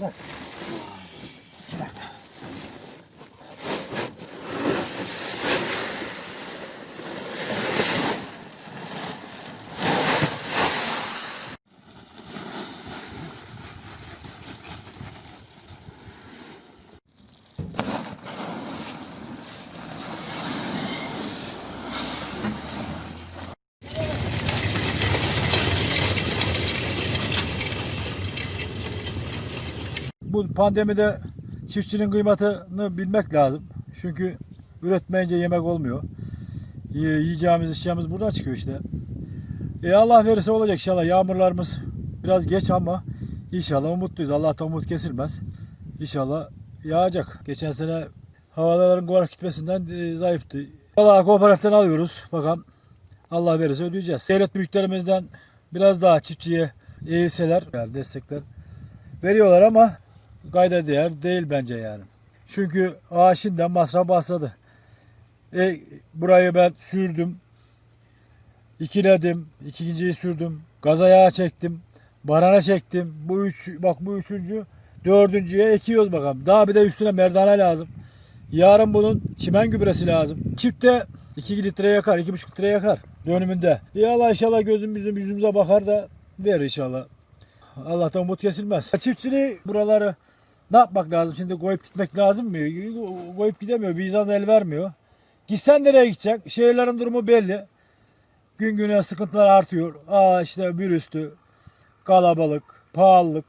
Gracias. Bu pandemide çiftçinin kıymetini bilmek lazım. Çünkü üretmeyince yemek olmuyor. Yi- Yiyeceğimiz içeceğimiz buradan çıkıyor işte. E Allah verirse olacak inşallah. Yağmurlarımız biraz geç ama inşallah umutluyuz. Allah'tan umut kesilmez. İnşallah yağacak. Geçen sene havaların kuvarak gitmesinden e, zayıftı. Valla kooperatiften alıyoruz. Bakalım Allah verirse ödeyeceğiz. Devlet büyüklerimizden biraz daha çiftçiye eğilseler, yani destekler veriyorlar ama kayda değer değil bence yani. Çünkü ağaçından masraf başladı. E, burayı ben sürdüm. İkiledim. ikinciyi sürdüm. Gaza yağı çektim. Barana çektim. Bu üç, bak bu üçüncü. Dördüncüye ekiyoruz bakalım. Daha bir de üstüne merdane lazım. Yarın bunun çimen gübresi lazım. Çifte 2 litre yakar, 2,5 litre yakar dönümünde. Ya Allah inşallah gözüm bizim yüzümüze bakar da verir inşallah. Allah'tan umut kesilmez. Çiftçiliği buraları ne yapmak lazım? Şimdi koyup gitmek lazım mı? Koyup gidemiyor. Vicdan el vermiyor. Gitsen nereye gideceksin? Şehirlerin durumu belli. Gün güne sıkıntılar artıyor. Aa işte virüstü, kalabalık, pahalılık.